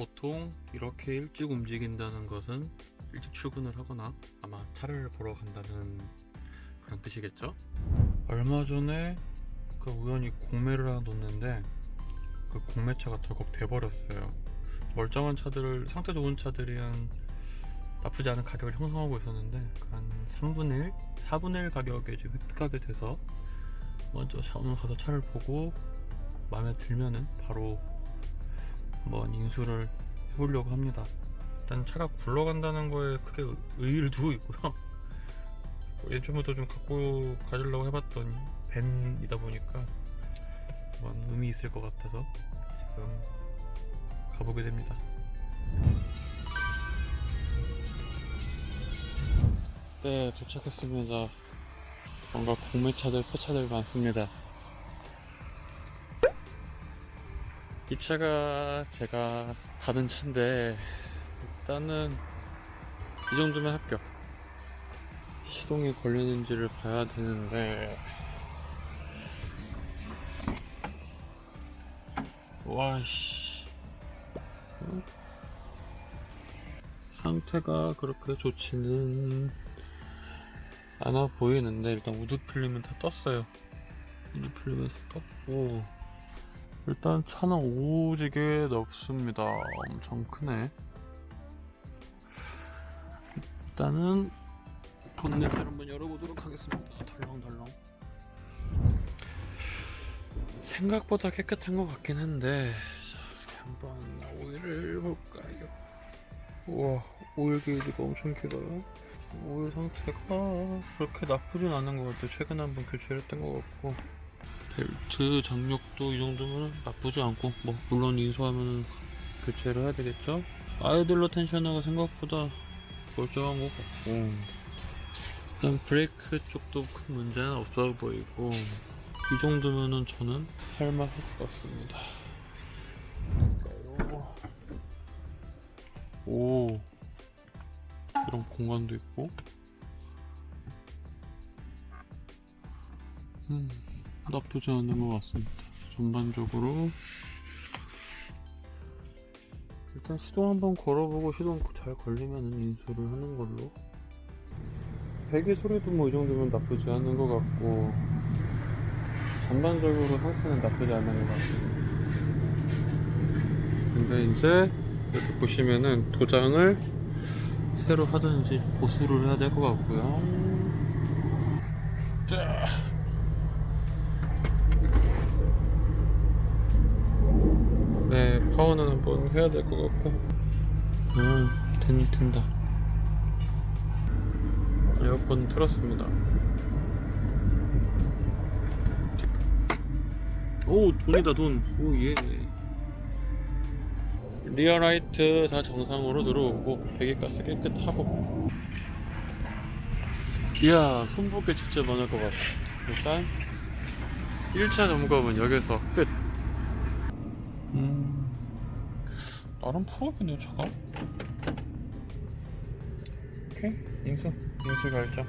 보통 이렇게 일찍 움직인다는 것은 일찍 출근을 하거나 아마 차를 보러 간다는 그런 뜻이겠죠? 얼마 전에 그 우연히 공매를 하나 놓는데 그 공매차가 덜컥 돼버렸어요. 멀쩡한 차들, 상태 좋은 차들이 한 나쁘지 않은 가격을 형성하고 있었는데 한 3분의 1, 4분의 1 가격에 이제 획득하게 돼서 먼저 샤오는 가서 차를 보고 마음에 들면은 바로 한번 인수를 해보려고 합니다. 일단 차가 굴러간다는 거에 크게 의- 의의를 두고 있고요. 예전부터 좀 갖고 가지려고 해봤던 벤이다 보니까 한번 의미 있을 것 같아서 지금 가보게 됩니다. 네, 도착했습니다. 뭔가 공매차들, 폐차들 많습니다. 이 차가 제가 받은 차인데 일단은 이 정도면 합격. 시동이 걸리는지를 봐야 되는데 와씨 상태가 그렇게 좋지는 않아 보이는데 일단 우드 필름은 다 떴어요. 우드 필름은 다 떴고 일단 차는 오지게 넓습니다. 엄청 크네. 일단은 본넷을 한번 열어보도록 하겠습니다. 덜렁덜렁. 생각보다 깨끗한 것 같긴 한데 자, 한번 오일을 볼까요? 우와 오일 게이지가 엄청 길어요. 오일 상태가 그렇게 나쁘진 않은 것 같아요. 최근에 한번 교체를 했던 것 같고 벨트 장력도 이 정도면 나쁘지 않고 뭐 물론 인수하면 교체를 해야 되겠죠? 아이들로 텐셔너가 생각보다 멀쩡한 것 같고. 일단 브레이크 쪽도 큰 문제는 없어 보이고 이 정도면은 저는 할만할 것 같습니다? 오. 이런 공간도 있고. 음 나쁘지 않은 것 같습니다. 전반적으로 일단 시동 한번 걸어보고 시동 잘 걸리면 인수를 하는 걸로 배기 소리도 뭐 이 정도면 나쁘지 않은 것 같고 전반적으로 상태는 나쁘지 않은 것 같습니다. 근데 이제 이렇게 보시면은 도장을 새로 하든지 보수를 해야 될 것 같고요. 자. 해야 될 것 같고. 음, 된, 된다. 에어컨 틀었습니다. 오, 돈이다, 돈. 오, 예. 리어라이트 다 정상으로 들어오고, 배기가스 깨끗하고. 이야, 손볼 게 진짜 많을 것 같아. 일단, 1차 점검은 여기서 끝. 나름 푸었겠네요, 차가. 오케이, 인수, 인수 결정.